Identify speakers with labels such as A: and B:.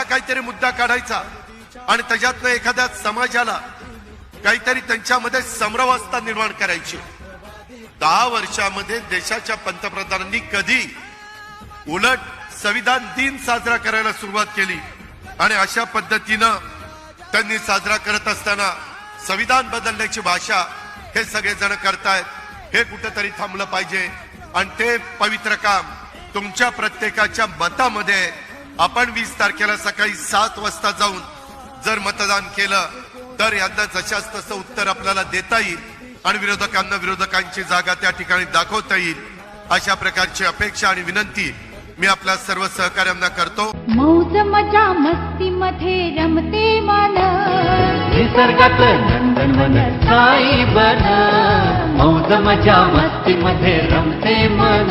A: असा काहीतरी मुद्दा काढायचा. आणि त्याच्यातनं एखाद्या समाजाला काहीतरी त्यांच्यामध्ये समरवस्था निर्माण करायची. दहा वर्षामध्ये देशाच्या पंतप्रधानांनी कधी उलट संविधान दिन साजरा करायला सुरुवात केली. आणि अशा पद्धतीनं त्यांनी साजरा करत असताना संविधान बदलण्याची भाषा हे सगळेजण करतायत. हे कुठंतरी थांबलं पाहिजे. आणि ते पवित्र काम तुमच्या प्रत्येकाच्या मतामध्ये आपण वीस तारखेला सकाळी सात वाजता जाऊन जर मतदान केलं तर यांना जशाच तसं उत्तर आपल्याला देता येईल आणि विरोधकांना विरोधकांची जागा त्या ठिकाणी दाखवता येईल अशा प्रकारची अपेक्षा आणि विनंती मी आपल्या सर्व सहकार्यांना करतो.
B: मौज मजा मस्ती मध्ये रमते मन
C: निसर्गात नंदनवन साई बन. मौज मजा मस्ती मध्ये रमते मन